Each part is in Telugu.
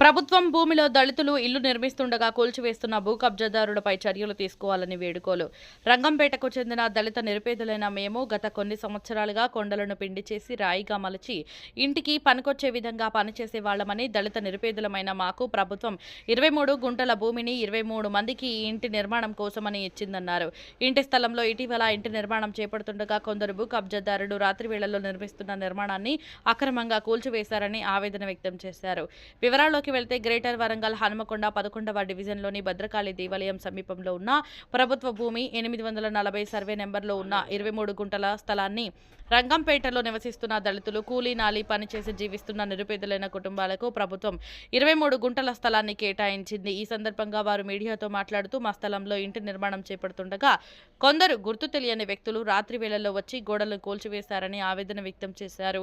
ప్రభుత్వం భూమిలో దళితులు ఇల్లు నిర్మిస్తుండగా కూల్చివేస్తున్న భూ కబ్జాదారులపై చర్యలు తీసుకోవాలని వేడుకోలు. రంగంపేటకు చెందిన దళిత నిరుపేదలైన మేము గత కొన్ని సంవత్సరాలుగా కొండలను పిండి చేసి రాయిగా మలచి ఇంటికి పనికొచ్చే విధంగా పనిచేసే వాళ్ళమని దళిత నిరుపేదలమైన మాకు ప్రభుత్వం ఇరవై మూడు గుంటల భూమిని ఇరవై మూడు మందికి ఈ ఇంటి నిర్మాణం కోసమని ఇచ్చిందన్నారు. ఇంటి స్థలంలో ఇటీవల ఇంటి నిర్మాణం చేపడుతుండగా కొందరు భూ కబ్జాదారులు రాత్రి వేళల్లో నిర్మిస్తున్న నిర్మాణాన్ని అక్రమంగా కూల్చివేశారని ఆవేదన వ్యక్తం చేశారు. వివరాల్లోకి వెళ్తే గ్రేటర్ వరంగల్ హనుమకొండ పదకొండవ డివిజన్లోని భద్రకాళి దేవాలయం సమీపంలో ఉన్న ప్రభుత్వ భూమి ఎనిమిది వందల నలభై సర్వే నెంబర్లో ఉన్న ఇరవై మూడు గుంటల స్థలాన్ని రంగంపేటలో నివసిస్తున్న దళితులు కూలీ నాలి పనిచేసి జీవిస్తున్న నిరుపేదలైన కుటుంబాలకు ప్రభుత్వం ఇరవై మూడు గుంటల స్థలాన్ని కేటాయించింది. ఈ సందర్భంగా వారు మీడియాతో మాట్లాడుతూ మా స్థలంలో ఇంటి నిర్మాణం చేపడుతుండగా కొందరు గుర్తు తెలియని వ్యక్తులు రాత్రి వేళల్లో వచ్చి గోడలను కూల్చివేశారని ఆవేదన వ్యక్తం చేశారు.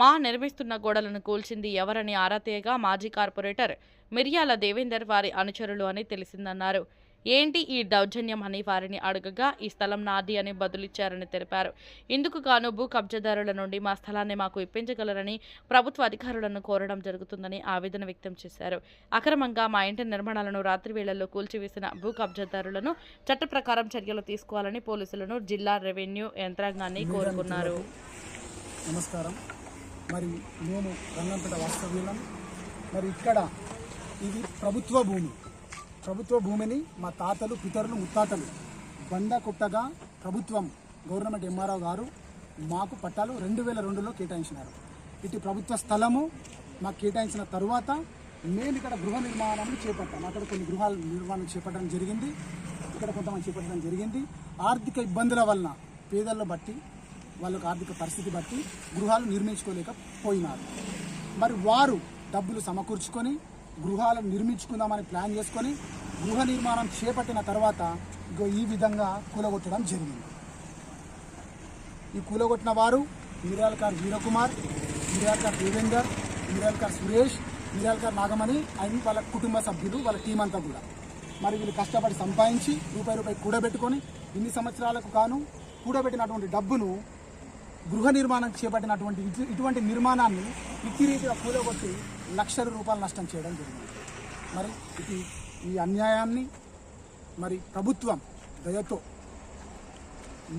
మా నిర్మిస్తున్న గోడలను కూల్చింది ఎవరని ఆరాతీయగా మాజీ కార్పొరేటర్ మిర్యాల దేవేందర్ వారి అనుచరులు అని తెలిసిందన్నారు. ఏంటి ఈ దౌర్జన్యం అని వారిని అడగగా ఈ స్థలం నాది అని బదులిచ్చారని తెలిపారు. ఇందుకు గాను భూ కబ్జాదారుల నుండి మా స్థలాన్ని మాకు ఇప్పించగలరని ప్రభుత్వ అధికారులను కోరడం జరుగుతుందని ఆవేదన వ్యక్తం చేశారు. అక్రమంగా మా ఇంటి నిర్మాణాలను రాత్రి వేళల్లో కూల్చివేసిన భూ కబ్జాదారులను చట్ట ప్రకారం చర్యలు తీసుకోవాలని పోలీసులను జిల్లా రెవెన్యూ యంత్రాంగాన్ని కోరుకున్నారు. నమస్కారం. మరి మేము రంగంపేట వాస్తవ్యులం. మరి ఇక్కడ ఇది ప్రభుత్వ భూమి. ప్రభుత్వ భూమిని మా తాతలు పితరులు ముత్తాతలు బండ కుట్టగా ప్రభుత్వం గవర్నమెంట్ ఎంఆర్ఓ గారు మాకు పట్టాలు రెండు వేల రెండులో కేటాయించినారు. ఇటు ప్రభుత్వ స్థలము మాకు కేటాయించిన తరువాత మేము ఇక్కడ గృహ నిర్మాణం చేపట్టాం. అక్కడ కొన్ని గృహాలు నిర్మాణం చేపట్టడం జరిగింది. ఇక్కడ కొంతమంది చేపట్టడం జరిగింది. ఆర్థిక ఇబ్బందుల వలన పేదలను బట్టి వాళ్ళకు ఆర్థిక పరిస్థితి బట్టి గృహాలు నిర్మించుకోలేకపోయినారు. మరి వారు డబ్బులు సమకూర్చుకొని గృహాలను నిర్మించుకుందామని ప్లాన్ చేసుకొని గృహ నిర్మాణం చేపట్టిన తర్వాత ఇగో ఈ విధంగా కూలగొట్టడం జరిగింది. ఈ కూలగొట్టిన వారు మిర్యాలకార్ వీరకుమార్ మిర్యాలకార్ దేవేందర్ మిర్యాలకార్ సురేష్ మిర్యాలకార్ నాగమణి అండ్ వాళ్ళ కుటుంబ సభ్యులు వాళ్ళ టీం అంతా కూడా. మరి వీళ్ళు కష్టపడి సంపాదించి రూపాయి రూపాయి కూడబెట్టుకొని ఇన్ని సంవత్సరాలకు కాను కూడబెట్టినటువంటి డబ్బును గృహ నిర్మాణం చేపట్టినటువంటి ఇటువంటి నిర్మాణాన్ని ఇట్టి రీతిగా కూలగొట్టి లక్షల రూపాయలు నష్టం చేయడం జరిగింది. మరి ఇది ఈ అన్యాయాన్ని మరి ప్రభుత్వం దయతో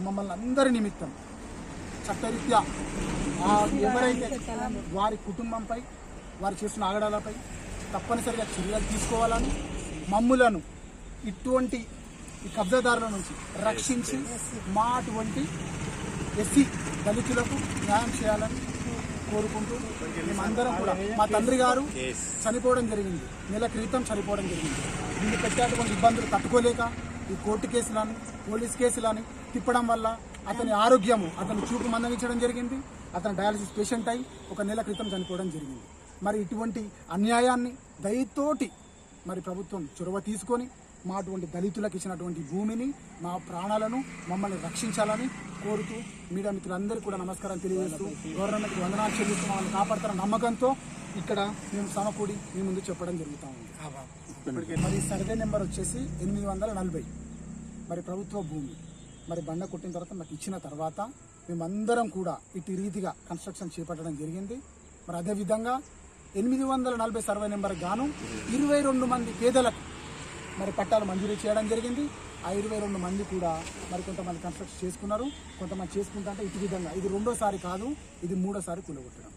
మమ్మల్ని అందరి నిమిత్తం చట్టరీత్యా ఎవరైతే వారి కుటుంబంపై వారు చేసిన ఆగడాలపై తప్పనిసరిగా చర్యలు తీసుకోవాలని మమ్ములను ఇటువంటి ఈ కబ్జాదారుల నుంచి రక్షించి మా అటువంటి ఎస్సీ దళితులకు న్యాయం చేయాలని కోరుకుంటూ మేమందరం కూడా మా తండ్రి గారు చనిపోవడం జరిగింది. నెల క్రితం చనిపోవడం జరిగింది. వీళ్ళు పెట్టేటువంటి ఇబ్బందులు తట్టుకోలేక ఈ కోర్టు కేసులని పోలీస్ కేసులని తిప్పడం వల్ల అతని ఆరోగ్యము అతని చూపు మందగించడం జరిగింది. అతను డయాలసిస్ పేషెంట్ అయి ఒక నెల క్రితం చనిపోవడం జరిగింది. మరి ఇటువంటి అన్యాయాన్ని దయతోటి మరి ప్రభుత్వం చొరవ తీసుకొని మా అటువంటి దళితులకు ఇచ్చినటువంటి భూమిని మా ప్రాణాలను మమ్మల్ని రక్షించాలని కోరుతూ మీడియా మిత్రులందరికీ కూడా నమస్కారం తెలియజేస్తూ గవర్నమెంట్కి వందనాలు చెల్లిస్తూ మమ్మల్ని కాపాడుతున్న నమ్మకంతో ఇక్కడ మేము సమకూడి మీ ముందు చెప్పడం జరుగుతూ ఉంది. మరి సర్వే నెంబర్ వచ్చేసి ఎనిమిది వందల నలభై. మరి ప్రభుత్వ భూమి మరి బండ కొట్టిన తర్వాత మాకు ఇచ్చిన తర్వాత మేమందరం కూడా ఇటు రీతిగా కన్స్ట్రక్షన్ చేపట్టడం జరిగింది. మరి అదేవిధంగా ఎనిమిది వందల నలభై సర్వే నెంబర్ గాను ఇరవై రెండు మంది పేదలకు మరి పట్టాలు మంజూరు చేయడం జరిగింది. ఆ ఇరవై రెండు మంది కూడా మరి కొంతమంది కన్స్ట్రక్షన్ చేసుకున్నారు. కొంతమంది చేసుకుంటా అంటే ఇటు విధంగా. ఇది రెండోసారి కాదు ఇది మూడోసారి కూలగొట్టడం.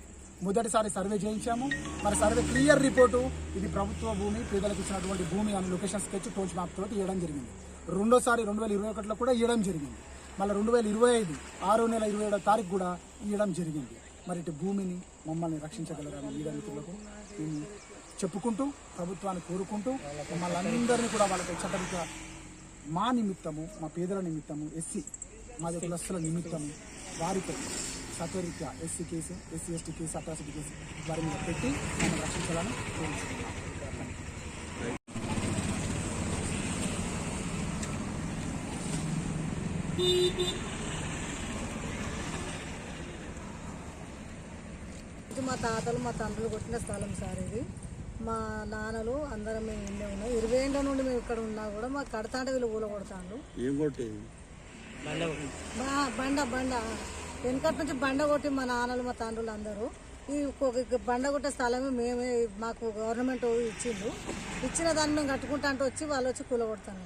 మొదటిసారి సర్వే చేయించాము. మరి సర్వే క్లియర్ రిపోర్టు ఇది ప్రభుత్వ భూమి పేదలకు ఇచ్చినటువంటి భూమి అని లొకేషన్ స్కెచ్ టోచ్ మ్యాప్ తోటి ఇవ్వడం జరిగింది. రెండోసారి రెండు వేల ఇరవై ఒకటిలో కూడా ఇవ్వడం జరిగింది. మళ్ళీ రెండు వేల ఇరవై ఐదు ఆరో నెల ఇరవై ఏడో తారీఖు కూడా ఇవ్వడం జరిగింది. మరి ఇటు భూమిని మమ్మల్ని రక్షించగలరని మీడియా మిత్రులకు మేము చెప్పుకుంటూ ప్రభుత్వాన్ని కోరుకుంటూ మమ్మల్ని అందరినీ కూడా వాళ్ళకి చట్టరీత్యా మా నిమిత్తము మా పేదల నిమిత్తము ఎస్సీ మాది కులస్తుల నిమిత్తము వారితో సత్వరీత్యా SC case SC ST case atrocity case వారి మీద పెట్టి మమ్మల్ని రక్షించాలని కోరుకుంటున్నాం. ఇది మా తాతలు మా తండ్రులు కొట్టిన స్థలం సార్ ఇది. మా నాన్నలు అందరం మేము ఇన్నే ఉన్నాం. ఇరవై ఏళ్ళ నుండి మేము ఇక్కడ ఉన్నా కూడా మాకు కడతాంటే వీళ్ళు ఊళ్ళో కొడతాండు ఏం కొట్టి. బా- బండ బండ. వెనకటి నుంచి బండ కొట్టి మా నాన్నలు మా తండ్రులు అందరూ ఈ ఒక బండగుట్ట స్థలమే మేమే మాకు గవర్నమెంట్ ఇచ్చిండు. ఇచ్చిన దాన్ని మేము కట్టుకుంటా అంటే వచ్చి వాళ్ళు వచ్చి కూలగొడతాను